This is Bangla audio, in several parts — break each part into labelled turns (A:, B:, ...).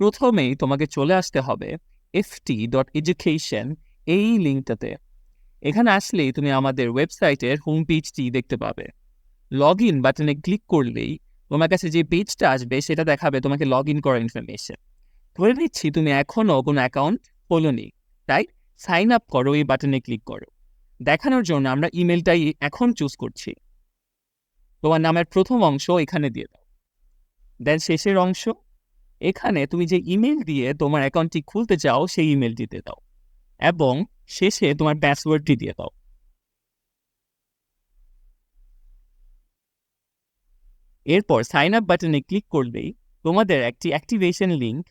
A: প্রথমেই তোমাকে চলে আসতে হবে এফটি ডট এডুকেশন এই লিঙ্কটাতে। এখানে আসলেই তুমি আমাদের ওয়েবসাইটের হোম পেজটি দেখতে পাবে। লগ ইন বাটনে ক্লিক করলেই তোমার কাছে যে পেজটা আসবে সেটা দেখাবে, তোমাকে লগ ইন করার ইনফরমেশন ধরে নিচ্ছি তুমি এখনও কোনো অ্যাকাউন্ট খোলোনি, তাই সাইন আপ করো এই বাটনে ক্লিক করো। দেখানোর জন্য আমরা ইমেলটাই এখন চুজ করছি। তোমার নামের প্রথম অংশ এখানে দিয়ে দাও। দেন শেষের অংশ এখানে তুমি যে ইমেল দিয়ে তোমার অ্যাকাউন্টটি খুলতে চাও, সেই ইমেলটিতে দাও এবং শেষে তোমার পাসওয়ার্ডটি দিয়ে দাও। এরপর সাইন আপ বাটনে ক্লিক করলেই তোমাদের একটি অ্যাক্টিভেশন লিঙ্ক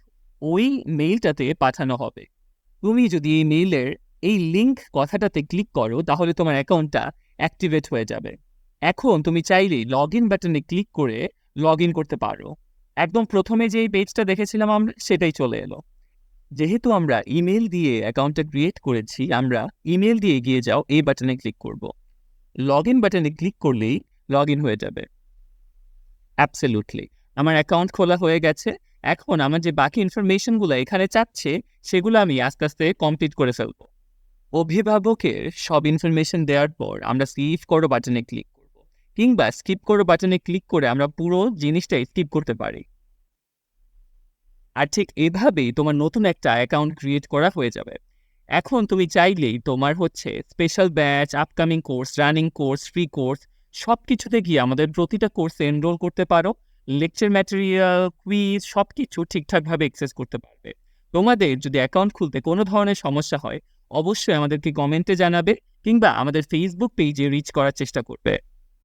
A: ওই মেইলটাতে পাঠানো হবে। তুমি যদি এই মেইলের এই লিঙ্ক কথাটাতে ক্লিক করো, তাহলে তোমার অ্যাকাউন্টটা অ্যাক্টিভেট হয়ে যাবে। এখন তুমি চাইলেই লগ ইন বাটনে ক্লিক করে লগ ইন করতে পারো। একদম প্রথমে যে পেজটা দেখেছিলাম আমরা সেটাই চলে এলো। যেহেতু আমরা ইমেল দিয়ে অ্যাকাউন্টটা ক্রিয়েট করেছি, আমরা ইমেল দিয়ে এগিয়ে যাও, এই বাটনে ক্লিক করব। লগ ইন বাটনে ক্লিক করলেই লগ ইন হয়ে যাবে। অ্যাবসলিউটলি আমার অ্যাকাউন্ট খোলা হয়ে গেছে। এখন আমার যে বাকি ইনফরমেশনগুলো এখানে চাচ্ছে, সেগুলো আমি আস্তে আস্তে কমপ্লিট করে ফেলব। অভিভাবকের সব ইনফরমেশন দেওয়ার পর আমরা সেভ করো বাটনে ক্লিক কিংবা স্কিপ করো বাটনে ক্লিক করে আমরা পুরো জিনিসটাই স্কিপ করতে পারি। আর ঠিক এভাবেই তোমার নতুন একটা অ্যাকাউন্ট ক্রিয়েট করা হয়ে যাবে। এখন তুমি চাইলেই তোমার হচ্ছে special batch upcoming course running course free course সব কিছুতে গিয়ে আমাদের প্রতিটা কোর্সে এনরোল করতে পারো। লেকচার ম্যাটেরিয়াল কুইজ সব কিছু ঠিকঠাকভাবে অ্যাক্সেস করতে পারবে। তোমাদের যদি অ্যাকাউন্ট খুলতে কোনো ধরনের সমস্যা হয়, অবশ্যই আমাদেরকে কমেন্টে জানাবে কিংবা আমাদের ফেসবুক পেজে রিচ করার চেষ্টা করবে।